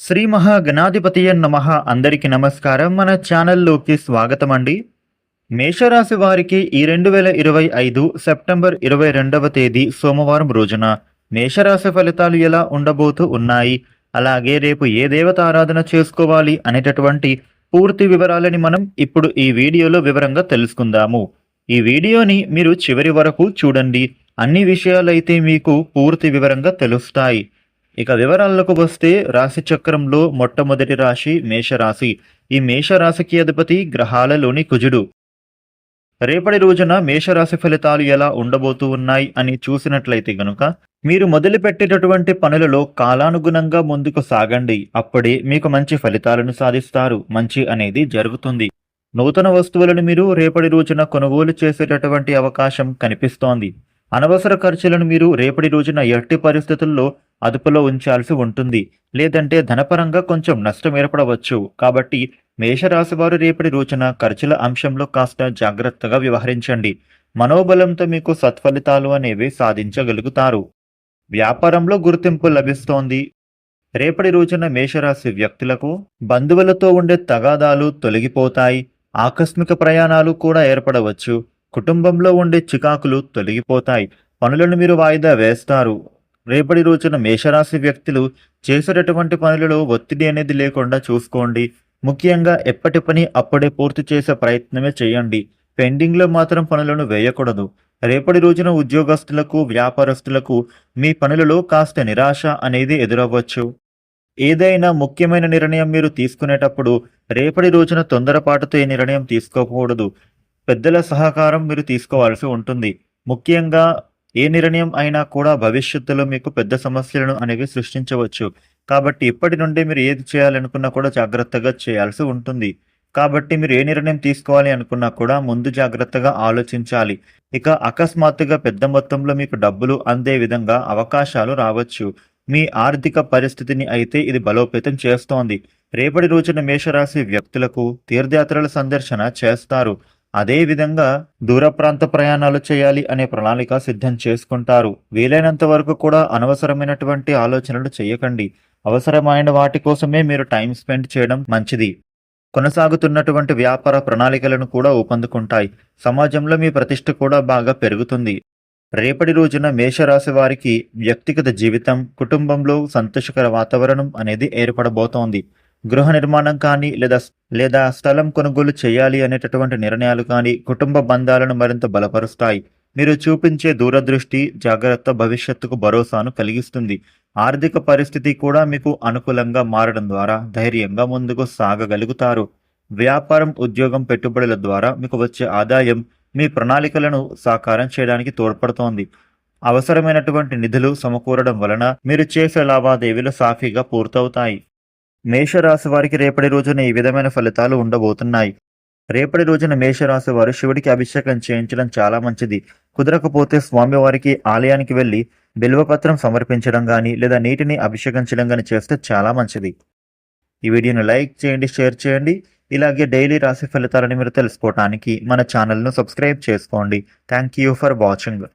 శ్రీ మహాగణాధిపతి నమ. అందరికీ నమస్కారం. మన ఛానల్లోకి స్వాగతం అండి మేషరాశి వారికి ఈ రెండు వేల ఇరవై ఐదు సెప్టెంబర్ ఇరవై రెండవ తేదీ సోమవారం రోజున మేషరాశి ఫలితాలు ఎలా ఉండబోతూ ఉన్నాయి? అలాగే రేపు ఏ దేవత ఆరాధన చేసుకోవాలి అనేటటువంటి పూర్తి వివరాలని మనం ఇప్పుడు ఈ వీడియోలో వివరంగా తెలుసుకుందాము. ఈ వీడియోని మీరు చివరి వరకు చూడండి. అన్ని విషయాలైతే మీకు పూర్తి వివరంగా తెలుస్తాయి. ఇక వివరాలకు వస్తే రాశి చక్రంలో మొట్టమొదటి రాశి మేషరాశి. ఈ మేషరాశికి అధిపతి గ్రహాలలోని కుజుడు. రేపటి రోజున మేషరాశి ఫలితాలు ఎలా ఉండబోతూ ఉన్నాయి అని చూసినట్లయితే గనుక మీరు మొదలుపెట్టేటటువంటి పనులలో కాలానుగుణంగా ముందుకు సాగండి. అప్పుడే మీకు మంచి ఫలితాలను సాధిస్తారు. మంచి అనేది జరుగుతుంది. నూతన వస్తువులను మీరు రేపటి రోజున కొనుగోలు చేసేటటువంటి అవకాశం కనిపిస్తోంది. అనవసర ఖర్చులను మీరు రేపటి రోజున ఎట్టి పరిస్థితుల్లో అదుపులో ఉంచాల్సి ఉంటుంది. లేదంటే ధనపరంగా కొంచెం నష్టం ఏర్పడవచ్చు. కాబట్టి మేషరాశి వారు రేపటి రోజున ఖర్చుల అంశంలో కాస్త జాగ్రత్తగా వ్యవహరించండి. మనోబలంతో మీకు సత్ఫలితాలు అనేవి సాధించగలుగుతారు. వ్యాపారంలో గుర్తింపు లభిస్తోంది. రేపటి రోజున మేషరాశి వ్యక్తులకు బంధువులతో ఉండే తగాదాలు తొలగిపోతాయి. ఆకస్మిక ప్రయాణాలు కూడా ఏర్పడవచ్చు. కుటుంబంలో ఉండే చికాకులు తొలగిపోతాయి. పనులను మీరు వాయిదా వేస్తారు. రేపటి రోజున మేషరాశి వ్యక్తులు చేసేటటువంటి పనులలో ఒత్తిడి అనేది లేకుండా చూసుకోండి. ముఖ్యంగా ఎప్పటి పని అప్పుడే పూర్తి చేసే ప్రయత్నమే చేయండి. పెండింగ్లో మాత్రం పనులను వేయకూడదు. రేపటి రోజున ఉద్యోగస్తులకు వ్యాపారస్తులకు మీ పనులలో కాస్త నిరాశ అనేది ఎదురవ్వచ్చు. ఏదైనా ముఖ్యమైన నిర్ణయం మీరు తీసుకునేటప్పుడు రేపటి రోజున తొందరపాటుతో ఈ నిర్ణయం తీసుకోకూడదు. పెద్దల సహకారం మీరు తీసుకోవాల్సి ఉంటుంది. ముఖ్యంగా ఏ నిర్ణయం అయినా కూడా భవిష్యత్తులో మీకు పెద్ద సమస్యలను అనేవి సృష్టించవచ్చు. కాబట్టి ఇప్పటి నుండి మీరు ఏది చేయాలనుకున్నా కూడా జాగ్రత్తగా చేయాల్సి ఉంటుంది. కాబట్టి మీరు ఏ నిర్ణయం తీసుకోవాలి అనుకున్నా కూడా ముందు జాగ్రత్తగా ఆలోచించాలి. ఇక అకస్మాత్తుగా పెద్ద మొత్తంలో మీకు డబ్బులు అందే విధంగా అవకాశాలు రావచ్చు. మీ ఆర్థిక పరిస్థితిని అయితే ఇది బలోపేతం చేస్తోంది. రేపటి రోజున మేషరాశి వ్యక్తులకు తీర్థయాత్రల సందర్శన చేస్తారు. అదేవిధంగా దూర ప్రాంత ప్రయాణాలు చేయాలి అనే ప్రణాళిక సిద్ధం చేసుకుంటారు. వీలైనంత వరకు కూడా అనవసరమైనటువంటి ఆలోచనలు చేయకండి. అవసరమైన వాటి కోసమే మీరు టైం స్పెండ్ చేయడం మంచిది. కొనసాగుతున్నటువంటి వ్యాపార ప్రణాళికలను కూడా ఊపందుకుంటాయి. సమాజంలో మీ ప్రతిష్ట కూడా బాగా పెరుగుతుంది. రేపటి రోజున మేషరాశి వారికి వ్యక్తిగత జీవితం కుటుంబంలో సంతోషకర వాతావరణం అనేది ఏర్పడబోతోంది. గృహ నిర్మాణం కానీ లేదా లేదా స్థలం కొనుగోలు చేయాలి అనేటటువంటి నిర్ణయాలు కానీ కుటుంబ బంధాలను మరింత బలపరుస్తాయి. మీరు చూపించే దూరదృష్టి జాగ్రత్త భవిష్యత్తుకు భరోసాను కలిగిస్తుంది. ఆర్థిక పరిస్థితి కూడా మీకు అనుకూలంగా మారడం ద్వారా ధైర్యంగా ముందుకు సాగగలుగుతారు. వ్యాపారం ఉద్యోగం పెట్టుబడుల ద్వారా మీకు వచ్చే ఆదాయం మీ ప్రణాళికలను సాకారం చేయడానికి తోడ్పడుతోంది. అవసరమైనటువంటి నిధులు సమకూరడం వలన మీరు చేసే లావాదేవీలు సాఫీగా పూర్తవుతాయి. మేషరాశి వారికి రేపటి రోజున ఈ విధమైన ఫలితాలు ఉండబోతున్నాయి. రేపటి రోజున మేషరాశి వారు శివుడికి అభిషేకం చేయించడం చాలా మంచిది. కుదరకపోతే స్వామివారికి ఆలయానికి వెళ్ళి బిల్వపత్రం సమర్పించడం కానీ లేదా నీటిని అభిషేకించడం కానీ చేస్తే చాలా మంచిది. ఈ వీడియోను లైక్ చేయండి షేర్ చేయండి. ఇలాగే డైలీ రాశి ఫలితాలను మీరు తెలుసుకోవడానికి మన ఛానల్ను సబ్స్క్రైబ్ చేసుకోండి. Thank you for watching.